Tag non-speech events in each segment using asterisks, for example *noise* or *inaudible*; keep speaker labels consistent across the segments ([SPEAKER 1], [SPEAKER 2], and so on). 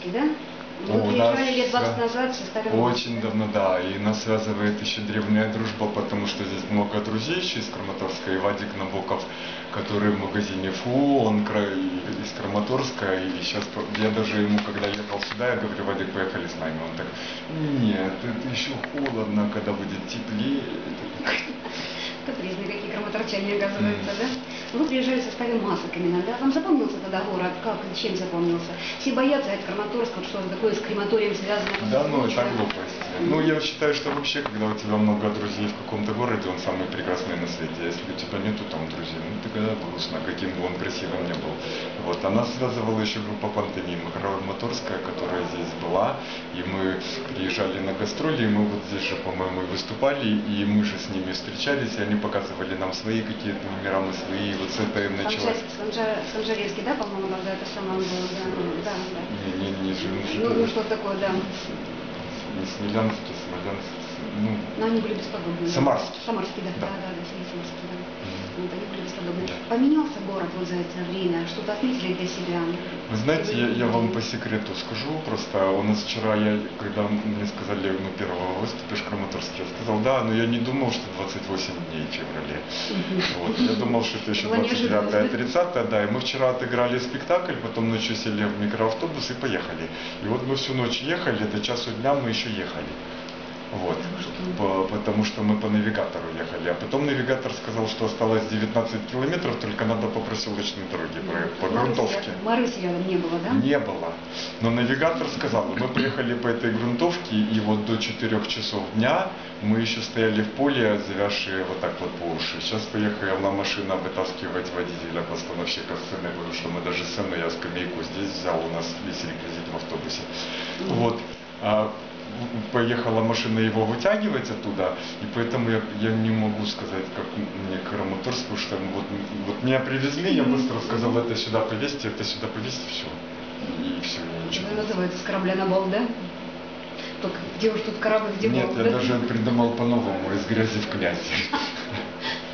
[SPEAKER 1] Конжаревский, да?
[SPEAKER 2] Да,
[SPEAKER 1] приезжали лет 20
[SPEAKER 2] да.
[SPEAKER 1] назад со старым
[SPEAKER 2] Очень давно, да. И нас связывает еще древняя дружба, потому что здесь много друзей еще из Краматорска. И Вадик Набоков, который в магазине ФУ, он из Краматорска. И сейчас я даже ему, когда ехал сюда, я говорю, Вадик, поехали с нами. Он так, нет, это еще холодно, когда будет теплее.
[SPEAKER 1] Капризные какие краматорчане, оказывается, да? Вы приезжали со старым Масок именно, да? Вам запомнился тогда город? Как, чем запомнился? Все боятся от Краматорска, вот что такое с крематорием связано.
[SPEAKER 2] Да, ну
[SPEAKER 1] Лично.
[SPEAKER 2] глупость. Ну, я считаю, что вообще, когда у тебя много друзей в каком-то городе, он самый прекрасный на свете. А Если у тебя нету там друзей, ну тогда грустно, каким бы он красивым ни был. Вот. А нас связывала еще группа Пантомим, Краматорская, которая здесь была. И мы приезжали на гастроли, и мы вот здесь же, по-моему, и выступали, и мы же с ними встречались, и они показывали нам свои какие-то номера, мы свои. И вот с этого и началось.
[SPEAKER 1] Санжа- Санжаревский, да, по-моему, тогда это самое было, да, да, да.
[SPEAKER 2] Не, не, не, же-
[SPEAKER 1] Ну, ну, что такое, да.
[SPEAKER 2] Не Смелянский, Смолянский, ну,
[SPEAKER 1] Но они были бесподобные.
[SPEAKER 2] Самарский.
[SPEAKER 1] Самарский, да,
[SPEAKER 2] Да.
[SPEAKER 1] да, да, да, Самарский, да.
[SPEAKER 2] Мгм.
[SPEAKER 1] Вот они были бесподобные.
[SPEAKER 2] Да.
[SPEAKER 1] Поменялся город вот за это время? Что-то отметили для себя?
[SPEAKER 2] Вы знаете, я, я вам по секрету скажу, просто у нас вчера, я, когда мне сказали, ну, первого выступишь в Краматорске, я сказал, да, но я не думал, что 28 дней в феврале. Вот, я думал, что это еще
[SPEAKER 1] Была неожиданность,
[SPEAKER 2] 29 30 да, и мы вчера отыграли спектакль, потом ночью сели в микроавтобус и поехали. И вот мы всю ночь ехали, до часу дня мы еще ехали. Вот, по- потому что мы по навигатору ехали. А потом навигатор сказал, что осталось 19 километров, только надо по проселочной дороге, по, грунтовке.
[SPEAKER 1] Маруси рядом не было, да?
[SPEAKER 2] Не было. Но навигатор сказал, мы поехали по этой грунтовке, и вот до 4 часов дня мы еще стояли в поле, завязшие вот так вот по уши. Сейчас поехала машина вытаскивать водителя, постановщика сцены, потому что мы даже сцену, я скамейку здесь взял, у нас весь реквизит в автобусе. Вот. Поехала машина его вытягивать оттуда, и поэтому я, я не могу сказать, как мне Краматорск, потому что вот, вот меня привезли, я быстро сказал, это сюда повесьте, это сюда повесьте, все. И все, ничего.
[SPEAKER 1] Это называется с корабля на бал, да? Только где уж тут корабль, где
[SPEAKER 2] Нет,
[SPEAKER 1] бал,
[SPEAKER 2] я
[SPEAKER 1] да?
[SPEAKER 2] даже придумал по-новому, из грязи в князь. *laughs*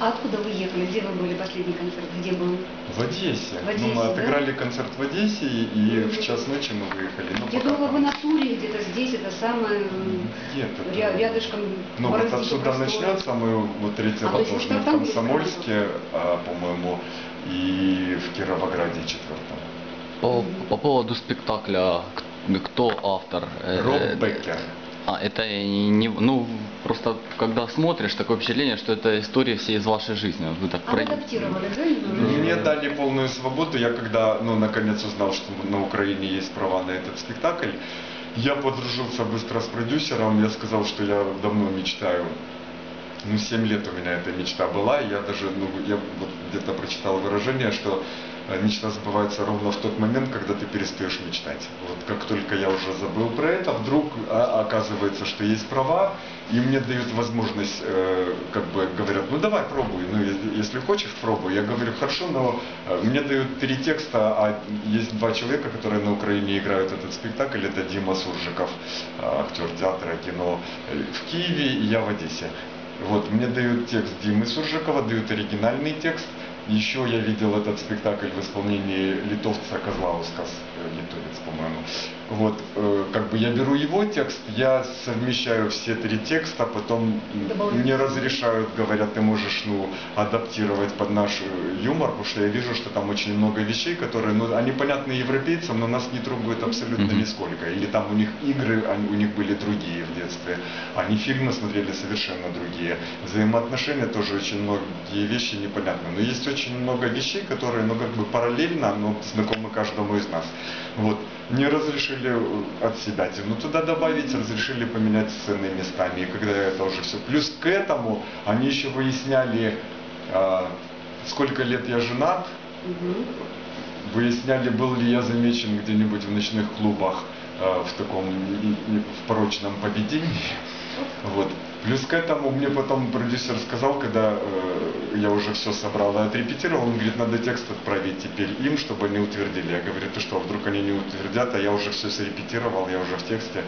[SPEAKER 1] А откуда вы ехали? Где вы были последний концерт? Где был?
[SPEAKER 2] В Одессе.
[SPEAKER 1] В Одессе,
[SPEAKER 2] ну, мы
[SPEAKER 1] да?
[SPEAKER 2] отыграли концерт в Одессе, и в час ночи мы выехали. Ну,
[SPEAKER 1] Я думала,
[SPEAKER 2] там-
[SPEAKER 1] вы на туре где-то здесь, это самое м,
[SPEAKER 2] Где-то
[SPEAKER 1] ря- рядышком.
[SPEAKER 2] Ну вот отсюда начнется, мы вот третий
[SPEAKER 1] А,
[SPEAKER 2] должны в Комсомольске, а, по-моему, и в Кировограде четвертом.
[SPEAKER 3] По, по поводу спектакля, кто автор? Э,
[SPEAKER 2] Роб Беккер.
[SPEAKER 3] А, это не, ну, просто когда смотришь, такое впечатление, что это история всей из вашей жизни. Вот Вы так
[SPEAKER 1] А
[SPEAKER 3] про-
[SPEAKER 1] адаптировали, да?
[SPEAKER 2] Мне дали полную свободу. Я когда, ну, наконец узнал, что на Украине есть права на этот спектакль, я подружился быстро с продюсером. Я сказал, что я давно мечтаю. Ну, 7 лет у меня эта мечта была. и Я даже, ну, я вот где-то прочитал выражение, что мечта сбывается ровно в тот момент, когда ты перестаешь мечтать. Вот как только я уже забыл про это, вдруг а, оказывается, что есть права, и мне дают возможность, э, как бы говорят, ну давай пробуй, ну если, хочешь, пробуй. Я говорю, хорошо, но э, мне дают три текста, а есть два человека, которые на Украине играют этот спектакль, это Дима Суржиков, э, актер театра, кино в Киеве, и я в Одессе. Вот, мне дают текст Димы Суржикова, дают оригинальный текст. Еще я видел этот спектакль в исполнении литовца Козлаускас, э, литовец, по-моему. Вот, э, как бы я беру его текст, я совмещаю все три текста, потом м,
[SPEAKER 1] Добавляете.
[SPEAKER 2] мне разрешают, говорят, ты можешь, ну, адаптировать под наш э, юмор, потому что я вижу, что там очень много вещей, которые, ну, они понятны европейцам, но нас не трогают абсолютно
[SPEAKER 3] Мгм.
[SPEAKER 2] нисколько. Или там у них игры, они- у них были другие в детстве, они фильмы смотрели совершенно другие. Взаимоотношения тоже очень многие вещи непонятны. Но есть очень много вещей, которые, ну, как бы параллельно, но знакомы каждому из нас. Вот. Мне разрешили э, от себя ну туда добавить, разрешили поменять сцены местами. И когда это уже все. Плюс к этому они еще выясняли, а, сколько лет я женат,
[SPEAKER 1] Мгм.
[SPEAKER 2] выясняли, был ли я замечен где-нибудь в ночных клубах э, в таком в порочном поведении. Вот. Плюс к этому мне потом продюсер сказал, когда э, я уже все собрал и отрепетировал, он говорит, надо текст отправить теперь им, чтобы они утвердили. Я говорю, ты что, вдруг они не утвердят, а я уже все срепетировал, я уже в тексте.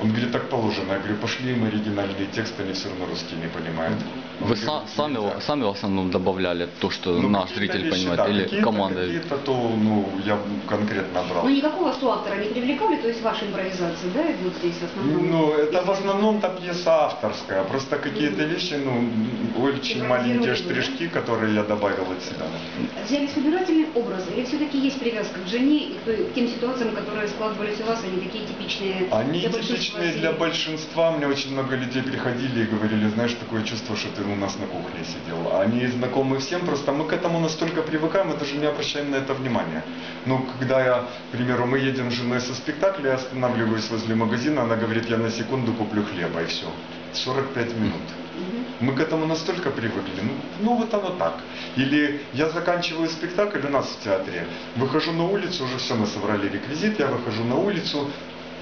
[SPEAKER 2] Он говорит, так положено. Я говорю, пошли им оригинальные тексты, они все равно русские не понимают. Он
[SPEAKER 3] Вы
[SPEAKER 2] говорит,
[SPEAKER 3] са- сами,
[SPEAKER 2] «Нельзя».
[SPEAKER 3] сами в основном добавляли то, что
[SPEAKER 2] Ну,
[SPEAKER 3] наш зритель
[SPEAKER 2] вещи,
[SPEAKER 3] понимает,
[SPEAKER 2] да,
[SPEAKER 3] или
[SPEAKER 2] какие-то-
[SPEAKER 3] команда?
[SPEAKER 2] Какие-то то, ну, я конкретно брал.
[SPEAKER 1] Но никакого соавтора не привлекали, то есть ваши импровизации, да, идут здесь в основном?
[SPEAKER 2] Ну, это в основном-то пьеса авторская. Просто какие-то вещи, ну, очень маленькие штришки, которые я добавил от себя.
[SPEAKER 1] Взяли собирательные образы или все-таки есть привязка к жене и к, тем ситуациям, которые складывались у вас, они такие типичные
[SPEAKER 2] Они типичные
[SPEAKER 1] семей?
[SPEAKER 2] для большинства. Мне очень много людей приходили и говорили, знаешь, такое чувство, что ты у нас на кухне сидел. Они знакомы всем, просто мы к этому настолько привыкаем, мы даже не обращаем на это внимания. Ну, когда я, к примеру, мы едем с женой со спектакля, я останавливаюсь возле магазина, она говорит, я на секунду куплю хлеба и все. 45 минут. Мы к этому настолько привыкли. Ну, ну вот оно так. Или я заканчиваю спектакль у нас в театре, выхожу на улицу, уже все, мы собрали реквизит, я выхожу на улицу,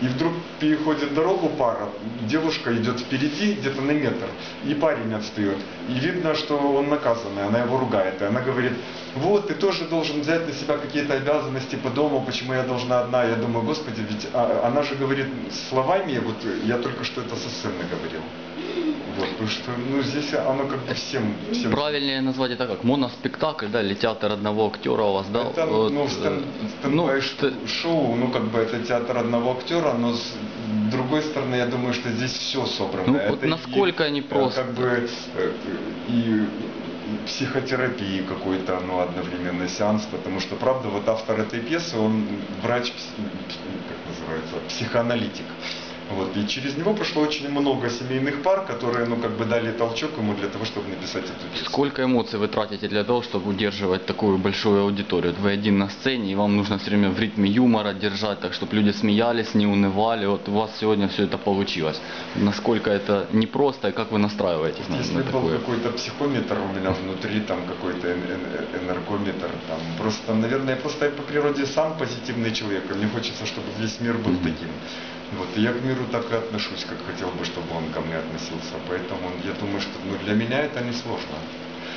[SPEAKER 2] и вдруг переходит дорогу пара, девушка идет впереди где-то на метр, и парень отстает. И видно, что он наказанный, она его ругает. И она говорит, вот, ты тоже должен взять на себя какие-то обязанности по дому, почему я должна одна. Я думаю, господи, ведь а, она же говорит словами, вот я только что это со сцены говорил. Вот, потому что, ну, здесь оно как бы всем... всем
[SPEAKER 3] Правильнее назвать это как? Моноспектакль, да, или театр одного актера у вас, да?
[SPEAKER 2] Это,
[SPEAKER 3] Вот,
[SPEAKER 2] ну,
[SPEAKER 3] э,
[SPEAKER 2] стен-
[SPEAKER 3] ну,
[SPEAKER 2] стендбай
[SPEAKER 3] ст-
[SPEAKER 2] шоу, ну, как бы это театр одного актера, но с другой стороны, я думаю, что здесь все собрано.
[SPEAKER 3] Ну,
[SPEAKER 2] Это
[SPEAKER 3] вот
[SPEAKER 2] и,
[SPEAKER 3] насколько они
[SPEAKER 2] э,
[SPEAKER 3] просто-
[SPEAKER 2] Как бы э, и психотерапии какой-то, ну, одновременно сеанс, потому что, правда, вот автор этой пьесы, он врач, как называется, психоаналитик. Вот, и через него прошло очень много семейных пар, которые, ну, как бы дали толчок ему для того, чтобы написать эту пьесу.
[SPEAKER 3] Сколько эмоций вы тратите для того, чтобы удерживать такую большую аудиторию? Вы один на сцене, и вам нужно все время в ритме юмора держать, так чтобы люди смеялись, не унывали. Вот у вас сегодня все это получилось. Насколько это непросто и как вы настраиваетесь на,
[SPEAKER 2] Если
[SPEAKER 3] на
[SPEAKER 2] был
[SPEAKER 3] такое?
[SPEAKER 2] какой-то психометр у меня внутри, там какой-то эн- эн- энергометр, там просто, наверное, я просто по природе сам позитивный человек, и мне хочется, чтобы весь мир был
[SPEAKER 3] Мгм.
[SPEAKER 2] таким. Вот, и я к миру так и отношусь, как хотел бы, чтобы он ко мне относился. Поэтому я думаю, что ну, для меня это не сложно.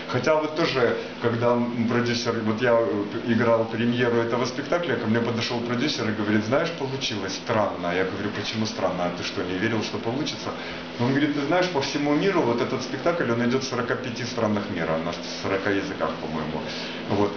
[SPEAKER 2] Хотя вот тоже, когда продюсер, вот я э, играл премьеру этого спектакля, ко мне подошел продюсер и говорит, знаешь, получилось странно. Я говорю, почему странно? А ты что, не верил, что получится? Он говорит, ты знаешь, по всему миру вот этот спектакль, он идет в 45 странах мира, на 40 языках, по-моему. Вот.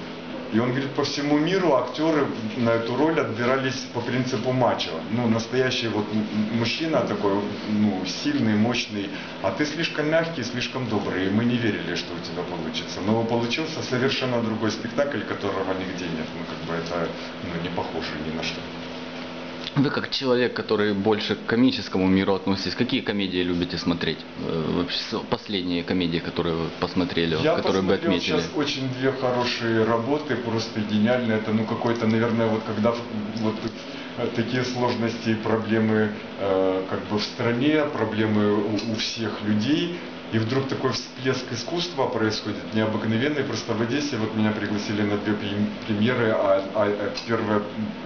[SPEAKER 2] И он говорит, по всему миру актеры на эту роль отбирались по принципу мачо. Ну, настоящий вот мужчина такой, ну, сильный, мощный, а ты слишком мягкий, слишком добрый, и мы не верили, что у тебя получится. Но получился совершенно другой спектакль, которого нигде нет. Ну, как бы это ну, не похоже ни на что.
[SPEAKER 3] Вы как человек, который больше к комическому миру относитесь, какие комедии любите смотреть? Э, Вообще последние комедии, которые вы посмотрели,
[SPEAKER 2] Я
[SPEAKER 3] которые бы отметили.
[SPEAKER 2] сейчас очень две хорошие работы, просто идеальные. Это, ну, какой-то, наверное, вот когда вот такие сложности и проблемы э, как бы в стране, проблемы у, у всех людей, и вдруг такой всплеск искусства происходит необыкновенный. Просто в Одессе вот меня пригласили на две прем- премьеры, а, а- а первая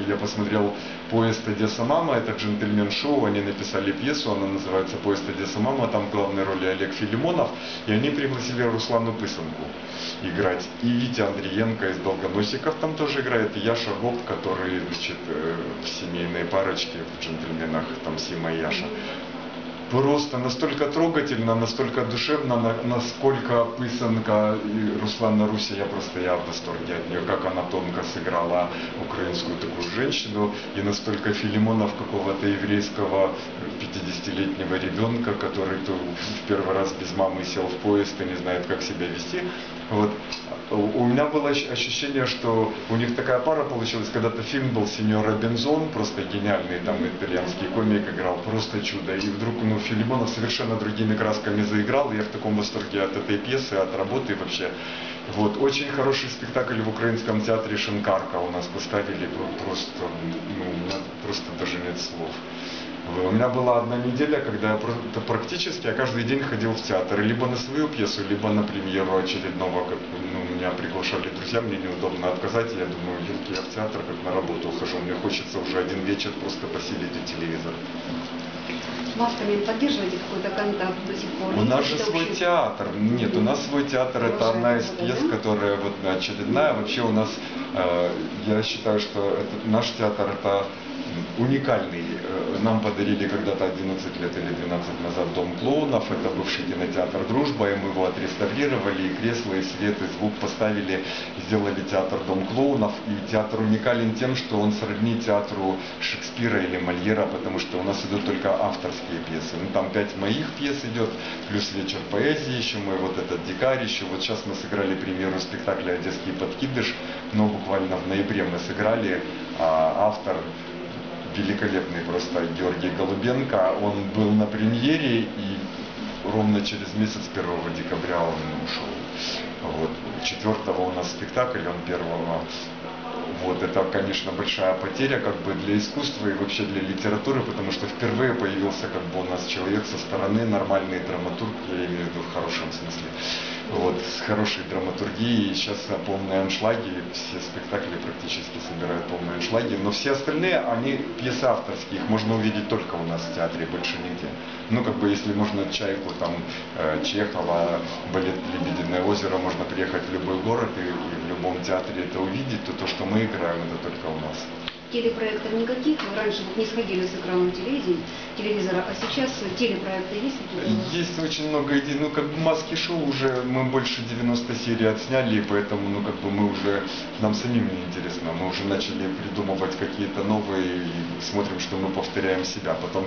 [SPEAKER 2] я посмотрел «Поезд Одесса Мама», это джентльмен-шоу, они написали пьесу, она называется «Поезд Одесса Мама», там в главной роли Олег Филимонов, и они пригласили Руслану Пысанку играть. И Витя Андриенко из «Долгоносиков» там тоже играет, и Яша Голд, который, значит, э, в семейной парочке в «Джентльменах», там Сима и Яша. Просто настолько трогательно, настолько душевно, на- насколько Пысанка и Руслана Руся, я просто я в восторге от нее, как она тонко сыграла украинскую такую женщину, и настолько Филимонов какого-то еврейского 50-летнего ребенка, который то в первый раз без мамы сел в поезд и не знает, как себя вести. Вот. У меня было ощ- ощущение, что у них такая пара получилась, когда-то фильм был «Сеньора Бензон», просто гениальный там итальянский комик играл, просто чудо. И вдруг ну, Филимонов совершенно другими красками заиграл, и я в таком восторге от этой пьесы, от работы вообще. Вот. Очень хороший спектакль в Украинском театре «Шинкарка» у нас поставили, про- просто, ну, у меня просто даже нет слов. У меня была одна неделя, когда я практически я каждый день ходил в театр, либо на свою пьесу, либо на премьеру очередного, как ну, меня приглашали друзья, мне неудобно отказать, я думаю, елки, я в театр как на работу хожу, мне хочется уже один вечер просто посидеть у телевизора.
[SPEAKER 1] С масками поддерживаете какой-то контакт до сих пор?
[SPEAKER 2] У нас же свой
[SPEAKER 1] общие-
[SPEAKER 2] театр. Нет, у нас свой театр, это одна из пьес,
[SPEAKER 1] да?
[SPEAKER 2] которая вот очередная. Вообще у нас, э, я считаю, что это, наш театр это уникальный. Э, Нам подарили когда-то 11 лет или 12 назад Дом клоунов. Это бывший кинотеатр «Дружба», и мы его отреставрировали, и кресла, и свет, и звук поставили, сделали театр Дом клоунов. И театр уникален тем, что он сродни театру Шекспира или Мольера, потому что у нас идут только авторские пьесы. Ну, там пять моих пьес идет, плюс вечер поэзии еще мой, вот этот дикарь еще. Вот сейчас мы сыграли премьеру спектакля «Одесский подкидыш», но буквально в ноябре мы сыграли, а автор великолепный просто Георгий Голубенко. Он был на премьере и ровно через месяц, 1 декабря он ушел. Вот. 4 у нас спектакль, он 1 вот, это, конечно, большая потеря как бы для искусства и вообще для литературы, потому что впервые появился как бы у нас человек со стороны, нормальный драматург, я имею в виду в хорошем смысле, вот, с хорошей драматургией. Сейчас полные аншлаги, все спектакли практически собирают полные аншлаги, но все остальные, они пьесы авторские, их можно увидеть только у нас в театре, больше нигде. Ну, как бы, если можно Чайку, там, э, Чехова, балет «Лебединое озеро», можно приехать в любой город и, и в любом театре это увидеть, то то, что мы играем, это только у нас.
[SPEAKER 1] Телепроектов никаких, раньше не сходили с экраном телевидения, телевизора, а сейчас телепроекты есть?
[SPEAKER 2] Есть очень много идей. Ну, как бы маски шоу уже мы больше 90 серий отсняли, поэтому, ну, как бы мы уже, нам самим интересно. Мы уже начали придумывать какие-то новые и смотрим, что мы повторяем себя. Потом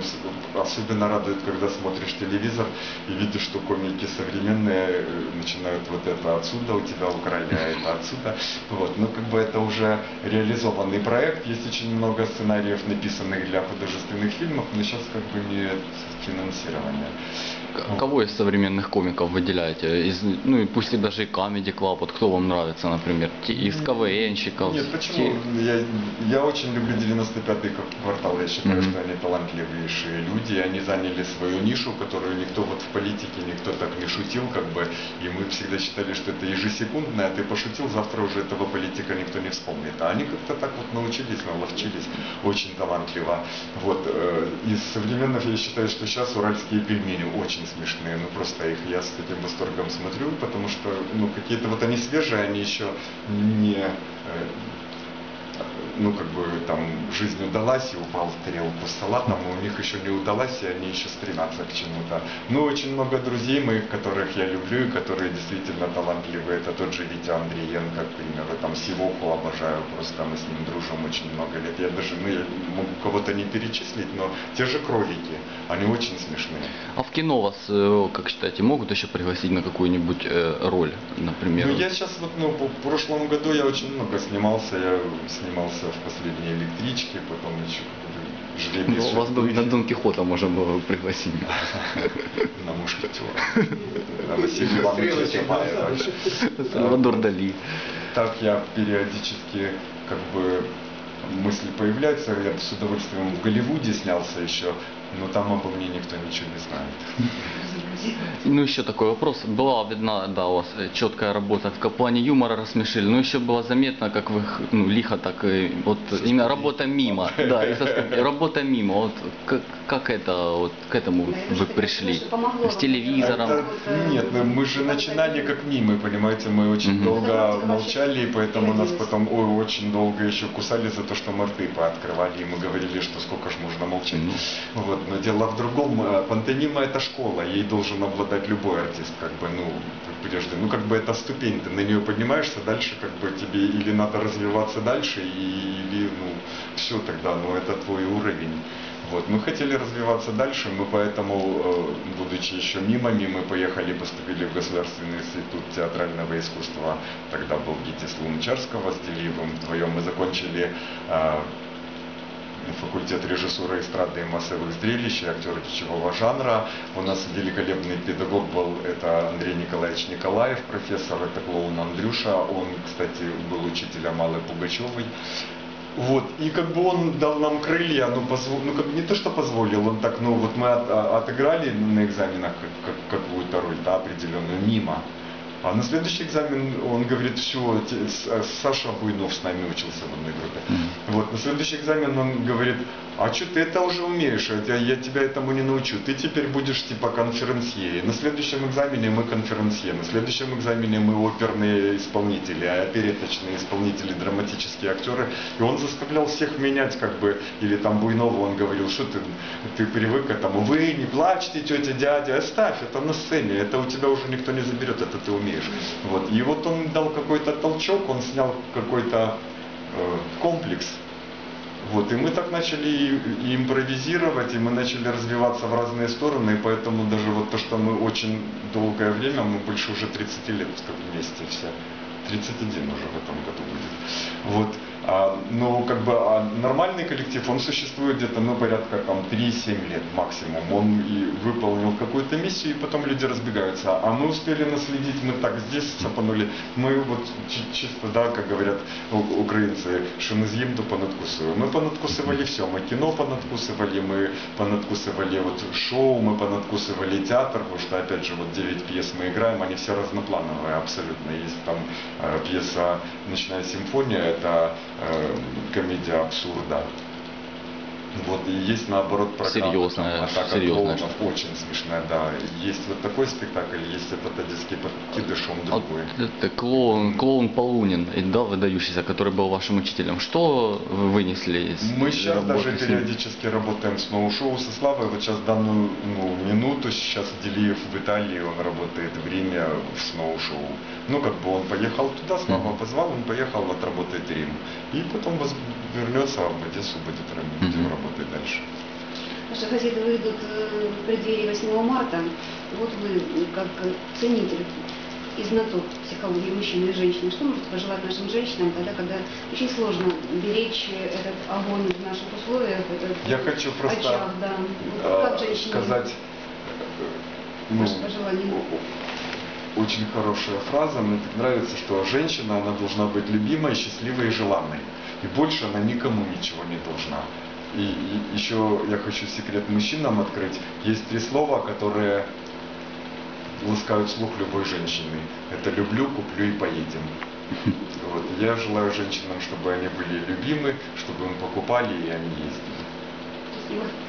[SPEAKER 2] особенно радует, когда смотришь телевизор и видишь, что комики современные э, начинают вот это отсюда у тебя украли, а это отсюда. Вот. Ну, как бы это уже реализованный проект. Есть очень много сценариев, написанных для художественных фильмов, но сейчас как бы нет финансирования.
[SPEAKER 3] К- Кого из современных комиков выделяете? Из, ну и пусть и даже и Comedy Club, вот кто вам нравится, например? Те- Из КВНщиков?
[SPEAKER 2] Нет, почему? Я, я очень люблю 95-й квартал. Я считаю,
[SPEAKER 3] Мгм.
[SPEAKER 2] что они талантливейшие люди. Они заняли свою нишу, которую никто вот в политике, никто так не шутил, как бы. И мы всегда считали, что это ежесекундное, а ты пошутил, завтра уже этого политика никто не вспомнит. А они как-то так вот научились, наловчились. Очень талантливо. Вот. э, Из современных я считаю, что сейчас уральские пельмени очень смешные. Ну просто их я с таким восторгом смотрю, потому что ну какие-то вот они свежие, они еще не э, ну, как бы там жизнь удалась и упал в тарелку с салатом, и у них еще не удалась, и они еще стремятся к чему-то. Ну, очень много друзей моих, которых я люблю, и которые действительно талантливые. Это тот же Витя Андреенко, к примеру, там Сивоху обожаю, просто мы с ним дружим очень много лет. Я даже, ну, я могу кого-то не перечислить, но те же кролики, они очень смешные.
[SPEAKER 3] А в кино вас, э, как считаете, могут еще пригласить на какую-нибудь э, роль, например?
[SPEAKER 2] Ну, я сейчас вот, ну, в прошлом году я очень много снимался, я снимался в последней электричке, потом еще жребий
[SPEAKER 3] Ну, вас бы на Дон Кихота можно было пригласить.
[SPEAKER 2] на мушкетера. На Василия Ивановича Чапаева.
[SPEAKER 3] Салвадор Дали.
[SPEAKER 2] Так я периодически как бы мысли появляются, я бы с удовольствием в Голливуде снялся еще, но там обо мне никто ничего не знает.
[SPEAKER 3] Ну, еще такой вопрос. Была видна, да, у вас э, четкая работа в плане юмора рассмешили, но еще было заметно, как вы ну, лихо так, э, вот именно работа мимо, да, и со- работа мимо, вот как, как это, вот к этому вы пришли? С телевизором?
[SPEAKER 2] Это- нет, ну, мы же начинали как мимы, понимаете, мы очень
[SPEAKER 3] Мгм.
[SPEAKER 2] долго молчали, и поэтому нас потом ой, очень долго еще кусали за то, что мы рты пооткрывали, и мы говорили, что сколько ж можно молчать.
[SPEAKER 3] Ну.
[SPEAKER 2] Вот, но дело в другом, э, пантомима это школа, ей должен обладать любой артист, как бы, ну, прежде, ну, как бы это ступень, ты на нее поднимаешься, дальше, как бы, тебе или надо развиваться дальше, или, ну, все тогда, ну, это твой уровень. Вот, мы хотели развиваться дальше, мы поэтому, э, будучи еще мимами, мы поехали, поступили в Государственный институт театрального искусства, тогда был ГИТИС Лунчарского с Делиевым, вдвоем мы закончили э, факультет режиссуры эстрады и массовых зрелищ, и актер речевого жанра. У нас великолепный педагог был, это Андрей Николаевич Николаев, профессор, это клоун Андрюша. Он, кстати, был учителем Аллы Пугачевой. Вот, и как бы он дал нам крылья, ну, позво- ну как бы не то, что позволил, он так, ну, вот мы от- а- отыграли на экзаменах как, как- какую-то роль, да, определенную, мимо. А на следующий экзамен он говорит, все, Саша Буйнов с нами учился в одной группе. Вот, на следующий экзамен он говорит, а что ты это уже умеешь, я, я тебя этому не научу, ты теперь будешь типа конференсье. На следующем экзамене мы конференсье, на следующем экзамене мы оперные исполнители, а опереточные исполнители, драматические актеры. И он заставлял всех менять как бы, или там Буйнову он говорил, что ты, ты привык к этому, вы не плачьте, тетя, дядя, оставь, это на сцене, это у тебя уже никто не заберет, это ты умеешь. Вот. И вот он дал какой-то толчок, он снял какой-то э, комплекс, вот, и мы так начали и, и импровизировать, и мы начали развиваться в разные стороны, и поэтому даже вот то, что мы очень долгое время, мы больше уже 30 лет как вместе все, 31 уже в этом году будет. Вот, а, ну, как бы а нормальный коллектив, он существует где-то, ну, порядка там 3-7 лет максимум. Он и выполнил какую-то миссию, и потом люди разбегаются. А мы успели наследить, мы так здесь цапанули. Мы вот чи- чисто, да, как говорят украинцы, что мы съем, то понадкусываем. Мы понадкусывали все. Мы кино понадкусывали, мы понадкусывали вот шоу, мы понадкусывали театр, потому что, опять же, вот 9 пьес мы играем, они все разноплановые абсолютно. Есть там э, пьеса «Ночная симфония», это комедия абсурда. Вот, и есть наоборот программа
[SPEAKER 3] Серьезная,
[SPEAKER 2] там, «Атака
[SPEAKER 3] серьезная
[SPEAKER 2] клоунов», очень смешная, да. Есть вот такой спектакль, есть этот одесский подкидыш, он
[SPEAKER 3] Вот
[SPEAKER 2] другой.
[SPEAKER 3] это клоун, клоун Полунин, и, да, выдающийся, который был вашим учителем. Что вы вынесли из
[SPEAKER 2] Мы сейчас даже периодически работаем с ноу-шоу со Славой. Вот сейчас данную ну, минуту, сейчас Делиев в Италии, он работает в Риме в ноу-шоу. Ну, как бы он поехал туда, Слава
[SPEAKER 3] Мгм.
[SPEAKER 2] позвал, он поехал, отработает Рим. И потом воз- вернется в Одессу, будет будем работать дальше.
[SPEAKER 1] Наши газеты выйдут э, в преддверии 8 марта. Вот вы, как э, ценитель и знаток психологии мужчины и женщины, что можете пожелать нашим женщинам тогда, когда очень сложно беречь этот огонь в наших условиях, этот
[SPEAKER 2] Я хочу просто
[SPEAKER 1] очаг, да. Вот
[SPEAKER 2] э,
[SPEAKER 1] как женщине
[SPEAKER 2] сказать, э, ну, очень хорошая фраза. Мне так нравится, что женщина, она должна быть любимой, счастливой и желанной. И больше она никому ничего не должна. И, и еще я хочу секрет мужчинам открыть. Есть три слова, которые ласкают слух любой женщины. Это люблю, куплю и поедем. *laughs* Вот. Я желаю женщинам, чтобы они были любимы, чтобы им покупали и они ездили.